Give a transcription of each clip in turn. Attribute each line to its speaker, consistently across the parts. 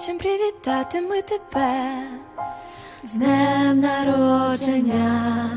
Speaker 1: хочем привітати ми тебе. З днем народження,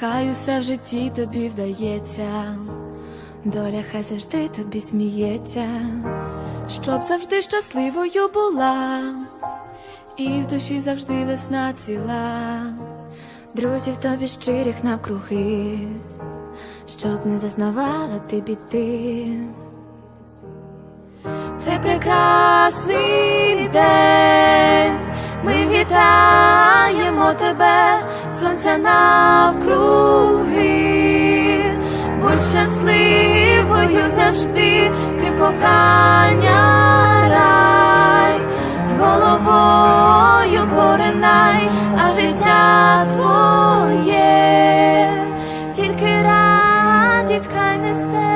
Speaker 1: хай усе в житті тобі вдається, доля хай завжди тобі сміється, щоб завжди щасливою була, і в душі завжди весна цвіла, друзів тобі щирих навкруги, щоб не зазнавала ти біди. Цей прекрасний день. Ми вітаємо тебе, сонця навкруги, будь щасливою завжди, ти кохання рай, з головою поринай, а життя твоє, тільки радість хай несе.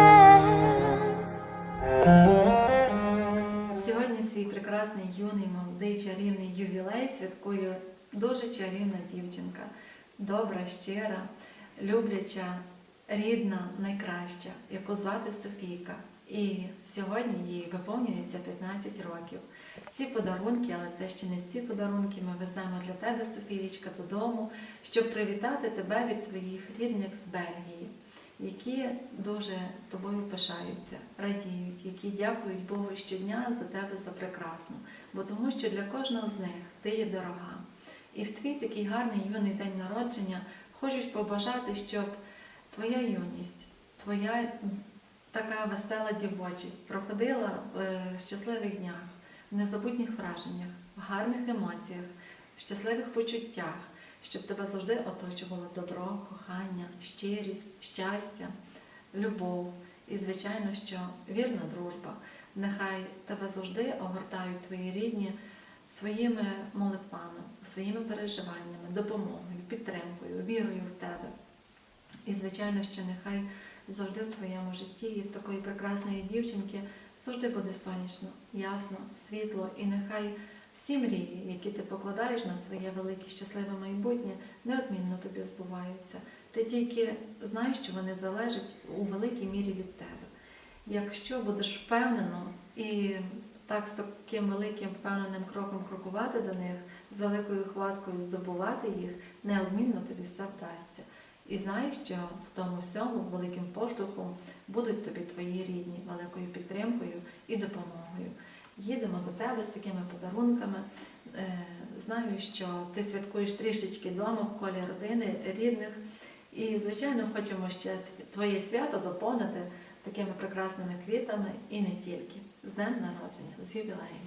Speaker 2: Молодий, чарівний ювілей святкує дуже чарівна дівчинка, добра, щира, любляча, рідна, найкраща, яку звати Софійка. І сьогодні їй виповнюється 15 років. Ці подарунки, але це ще не всі подарунки, ми веземо для тебе, Софієчка, додому, щоб привітати тебе від твоїх рідних з Бельгії які дуже тобою пишаються, радіють, які дякують Богу щодня за тебе за прекрасну, бо тому що для кожного з них ти є дорога. І в твій такий гарний юний день народження хочуть побажати, щоб твоя юність, твоя така весела дівочість проходила в е, щасливих днях, в незабутніх враженнях, в гарних емоціях, в щасливих почуттях щоб тебе завжди оточувало добро, кохання, щирість, щастя, любов і, звичайно, що вірна дружба. Нехай тебе завжди огортають твої рідні своїми молитвами, своїми переживаннями, допомогою, підтримкою, вірою в тебе. І, звичайно, що нехай завжди в твоєму житті і в такої прекрасної дівчинки завжди буде сонячно, ясно, світло, і нехай всі мрії, які ти покладаєш на своє велике щасливе майбутнє, неодмінно тобі збуваються. Ти тільки знаєш, що вони залежать у великій мірі від тебе. Якщо будеш впевнено і так з таким великим впевненим кроком крокувати до них, з великою хваткою здобувати їх, неодмінно тобі все вдасться. І знаєш, що в тому всьому великим поштовхом будуть тобі твої рідні, великою підтримкою і допомогою. Їдемо до тебе з такими подарунками. Е, Знаю, що ти святкуєш трішечки вдома в колі родини, рідних. І, звичайно, хочемо ще твоє свято доповнити такими прекрасними квітами і не тільки. З днем народження, з ювілеєм.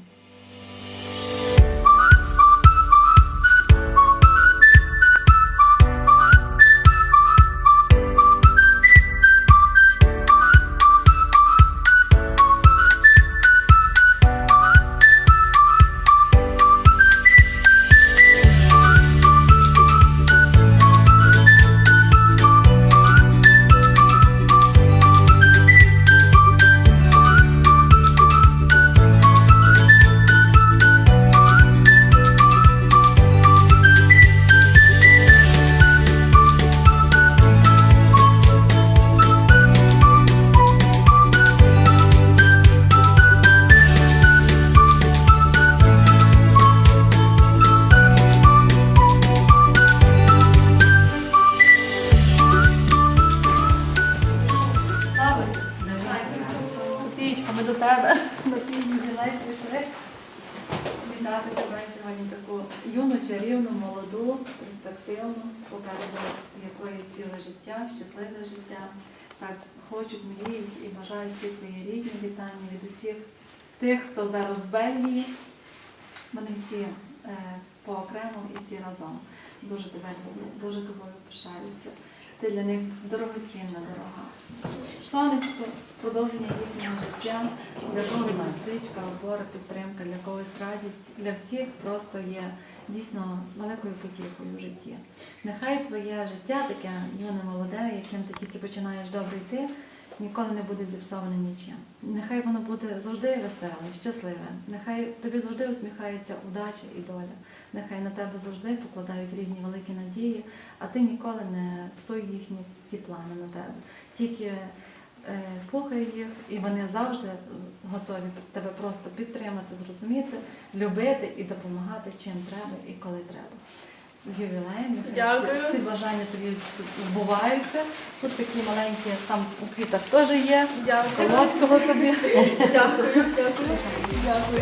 Speaker 2: До тебе на твій ювілей прийшли. Вітати тебе сьогодні таку юну, чарівну, молоду, перспективну, попереду якої ціле життя, щасливе життя. Так хочуть, мріють і бажають всі твої рідні вітання від усіх тих, хто зараз в Бельгії. Вони всі е, поокремо і всі разом. Дуже тебе люблять, дуже тобою пишаються. Ти для них дорогоцінна дорога. Сонечко, продовження їхнього життя, для когось сестричка, опора, підтримка, для когось радість, для всіх просто є дійсно великою потіхою в житті. Нехай твоє життя таке юне молоде, яким ти тільки починаєш добре йти, ніколи не буде зіпсоване нічим. Нехай воно буде завжди веселе, щасливе. Нехай тобі завжди усміхається удача і доля. Нехай на тебе завжди покладають рідні великі надії, а ти ніколи не псуй їхні ті плани на тебе. Тільки Е, Слухай їх, і вони завжди готові тебе просто підтримати, зрозуміти, любити і допомагати чим треба і коли треба. З ювілеєм
Speaker 3: Дякую.
Speaker 2: всі, бажання тобі збуваються. Тут такі маленькі, там у квітах теж є.
Speaker 3: Дякую.
Speaker 2: Солодкого тобі.
Speaker 3: Дякую, дякую. Дякую.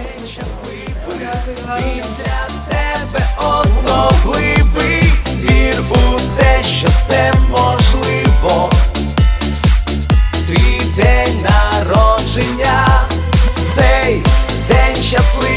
Speaker 3: Дякую.
Speaker 4: Він для тебе особливий, вір у те, що все можливо. Твій день народження, цей день щасливий,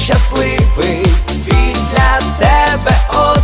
Speaker 4: щасливий, він для тебе особливий.